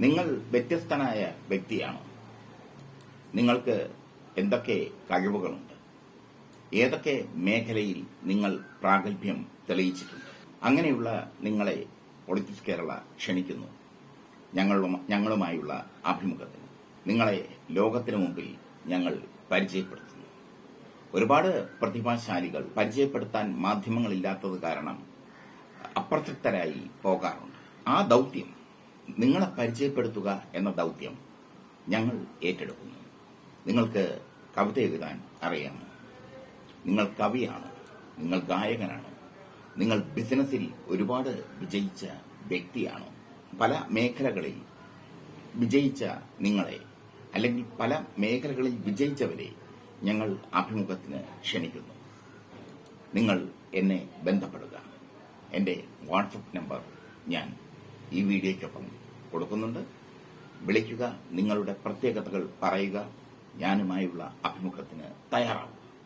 നിങ്ങൾ വ്യത്യസ്തനായ വ്യക്തിയാണ്? നിങ്ങൾക്ക് എന്തൊക്കെ കഴിവുകളുണ്ട്? ഏതൊക്കെ മേഖലയിൽ നിങ്ങൾ പ്രാഗൽഭ്യം തെളിയിച്ചിട്ടുണ്ട്? അങ്ങനെയുള്ള നിങ്ങളെ പൊളിറ്റിക്സ് കേരള ക്ഷണിക്കുന്നു. ഞങ്ങളും ഞങ്ങളുമായുള്ള അഭിമുഖത്തിന്. നിങ്ങളെ ലോകത്തിനു മുമ്പിൽ ഞങ്ങൾ പരിചയപ്പെടുത്തുന്നു. ഒരുപാട് പ്രതിഭാശാലികൾ പരിചയപ്പെടുത്താൻ മാധ്യമങ്ങളില്ലാത്തത് കാരണം അപ്രസക്തരായി പോകാറുണ്ട്. ആ ദൗത്യം നിങ്ങളെ പരിചയപ്പെടുത്തുക എന്ന ദൗത്യം ഞങ്ങൾ ഏറ്റെടുക്കുന്നു. നിങ്ങൾക്ക് കവിത എഴുതാൻ അറിയാമോ നിങ്ങൾ കവിയാണ്. നിങ്ങൾ ഗായകനാണ്. നിങ്ങൾ ബിസിനസ്സിൽ ഒരുപാട് വിജയിച്ച വ്യക്തിയാണ്. പല മേഖലകളിൽ വിജയിച്ച നിങ്ങളെ അല്ലെങ്കിൽ പല മേഖലകളിൽ വിജയിച്ചവരെ ഞങ്ങൾ അഭിമുഖത്തിന് ക്ഷണിക്കുന്നു. നിങ്ങൾ എന്നെ ബന്ധപ്പെടുക. എന്റെ വാട്സപ്പ് നമ്പർ ഞാൻ ഈ വീഡിയോയ്ക്കൊപ്പം കൊടുക്കുന്നുണ്ട്. വിളിക്കുക നിങ്ങളുടെ പ്രത്യേകതകൾ പറയുക ഞാനുമായുള്ള അഭിമുഖത്തിന് തയ്യാറാവും.